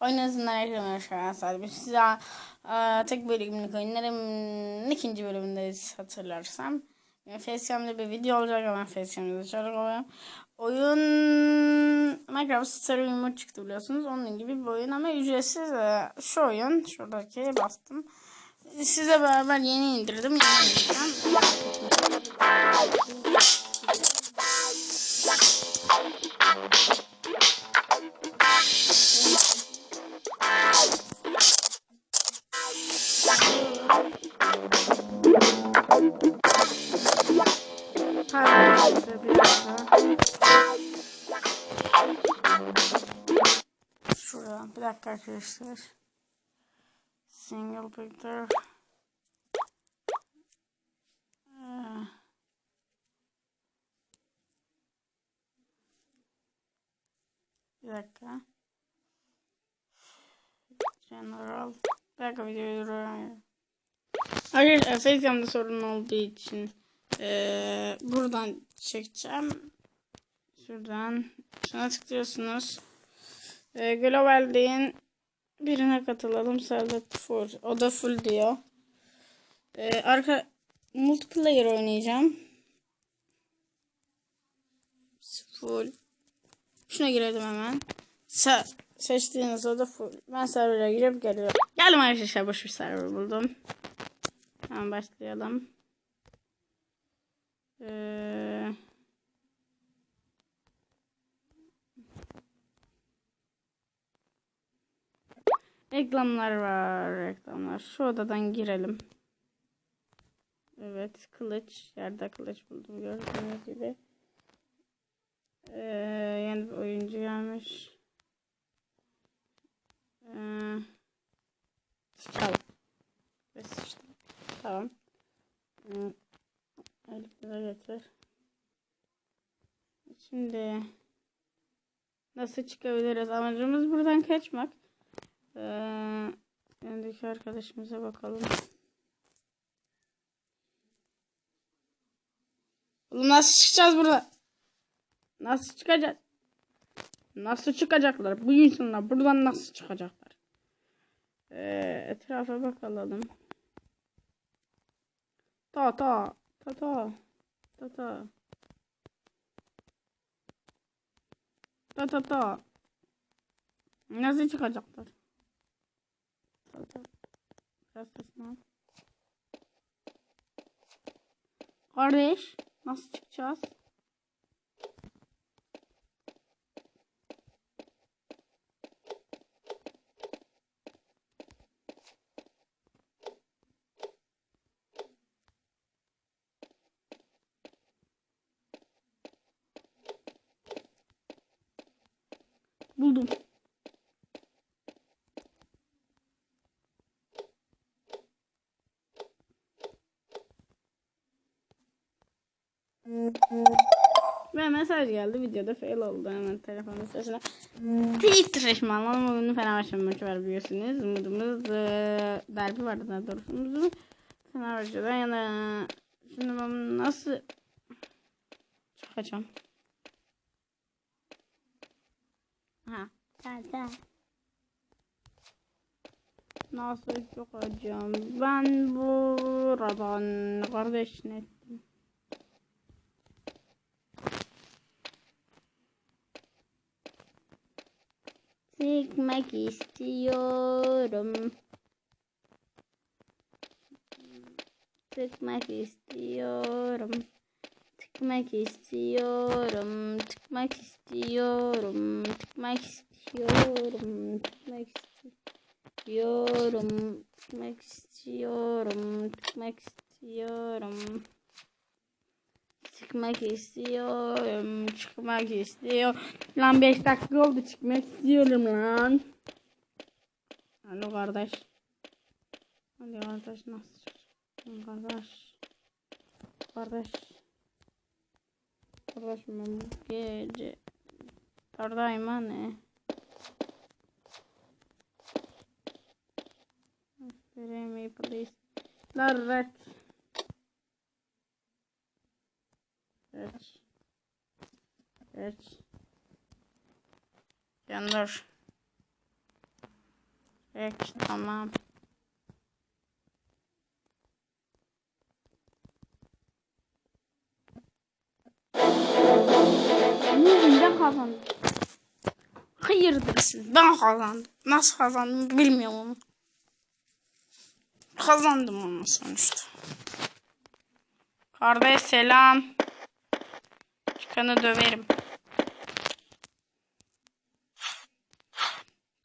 Oynasınlar ekranlar şu an sadece. Size e, tek bölümlük oyunların ikinci bölümündeyiz hatırlarsam. Yani Facecam'da bir video olacak ama Facecam'da çok oluyor. Oyun Minecraft Story Mode çıktı biliyorsunuz. Onun gibi bir oyun ama ücretsiz. E, Şu oyun şuradaki bastım. Size beraber yeni indirdim. Yeni indireceğim. Pardon, biraz daha. Şuradan bir dakika arkadaşlar. Single picture. Bir dakika. General. Bir dakika videoyu durduruyorum. Arkadaşlar Facecam'da sorun olduğu için eee, buradan çekeceğim. Şuradan şuna tıklıyorsunuz. Eee global. Birine katılalım. Servet full. O da full diyor. Eee, arka multiplayer oynayacağım. Full. Şuna girelim hemen. Se seçtiğiniz oda full. Ben server'a girip geliyorum. Geldim arkadaşlar boş bir server buldum. Hemen başlayalım. Ee, reklamlar var. Reklamlar. Şu odadan girelim. Evet. Kılıç. Yerde kılıç buldum. Gördüğünüz gibi. Ee, yeni bir oyuncu gelmiş. Ee, sıçalım. Ve sıçtım. Tamam. Elif'e getir. Şimdi nasıl çıkabiliriz? Amacımız buradan kaçmak. Ee, yanındaki arkadaşımıza bakalım. Oğlum nasıl çıkacağız burada? Nasıl çıkacak? Nasıl çıkacaklar? Bu insanlar buradan nasıl çıkacaklar? Ee, etrafa bakalım. Ta ta ta ta ta ta ta ta ta Nasıl çıkacaklar? Ta ta Biraz sesini. Kardeş nasıl çıkacağız? Buldum. Ve mesaj geldi. Videoda fail oldu hemen telefon mesajına. Titreşmanla bugün Fenerbahçe maçı var biliyorsunuz. Umudumuz e, derbi vardı daha doğrusu. Umudumuz Fenerbahçe'den yana. Şimdi ben nasıl çıkacağım? Ha. Tamam tamam. Nasıl çıkacağım? Ben buradan kardeş ne ettim? Çıkmak istiyorum. Çıkmak istiyorum tıkmak istiyorum. Tıkmak istiyorum. Tıkmak istiyorum. Tıkmak istiyorum. Tıkmak istiyorum. Tıkmak istiyorum. Çıkmak istiyorum. Çıkmak istiyorum. Lan 5 dakika oldu çıkmak istiyorum lan. Alo kardeş. Alo kardeş nasıl çıkacak? Kardeş. Kardeş. Uğraşma bu gece. Buradayım anne. Vereyim Maple Leaf. Larrak. Evet. Evet. Gönder. Evet tamam. Kazandım. Hayırdır siz? Ben kazandım. Nasıl kazandım bilmiyorum onu. Kazandım ama sonuçta. Kardeş selam. Çıkanı döverim.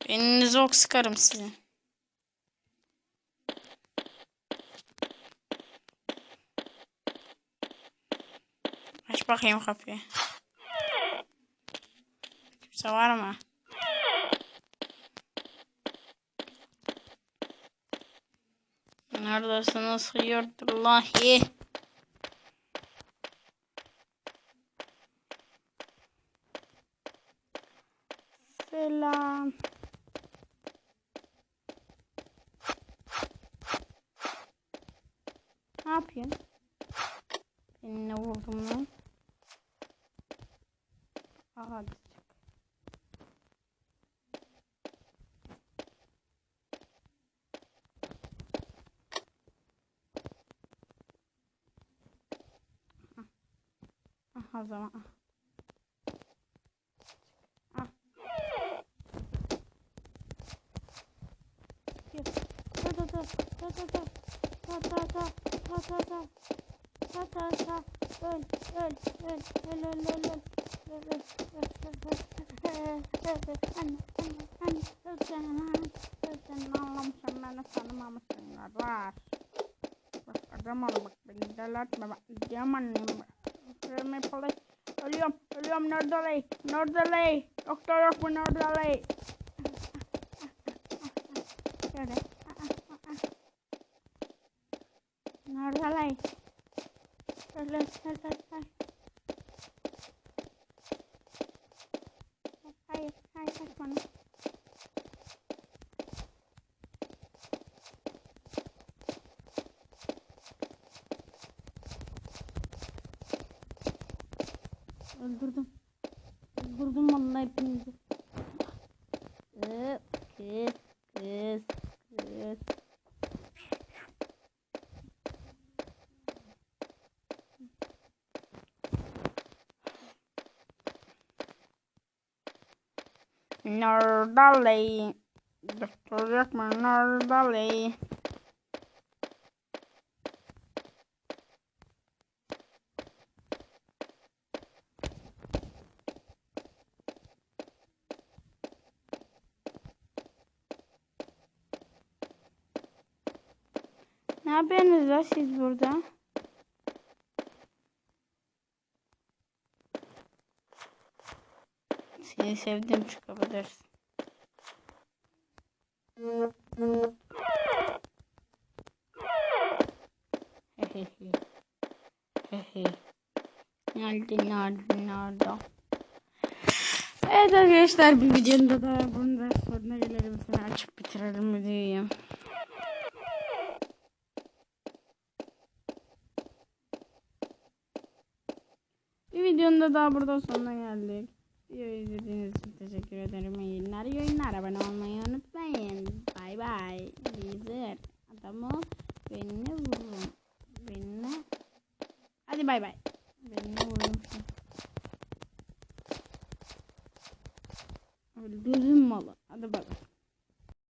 Elinizi ok sıkarım sizin. Aç bakayım kapıyı. Kimse var mı? Neredesiniz hayırdıllahi? Selam. Ne yapıyorsun? Beni ne vurdun lan? Aa, O zaman. Ah. Dur dur dur. Dur dur dur. Dur dur dur. Dur dur dur. Dur dur dur. Öl öl öl öl öl öl öl. Öl öl öl öl. Anne anne anne. Öl canım anne. Öl canım anlamışım beni tanımamışsın. Var. Bak adam ol bak beni delatma bak. Yaman bak. Verme på deg. William, William, når det lei. Når det lei. Doktor oppe når det lei. Gjør det. Når det lei. Følg, følg, følg, følg. Hei, hei, hei, hei, hei. Öldürdüm. Öldürdüm vallahi hepinizi. Kız, kız, kız, kız. Nordaley. Doktor yok mu Ne yapıyorsunuz ya siz burada? Seni sevdim çıkabilirsin. Nerede nerede nerede? Evet arkadaşlar bir videonun da daha bunun da sonuna gelelim. Sonra açıp bitirelim videoyu. Bir videonun da daha burada sonuna geldik. Videoyu izlediğiniz için teşekkür ederim. İyi günler, iyi oyunlar. Abone olmayı unutmayın. Bay bay. Bizler. Adamı benimle vurun. Benimle. Hadi bay bay. Benimle vurun. Öldürün malı. Hadi bay.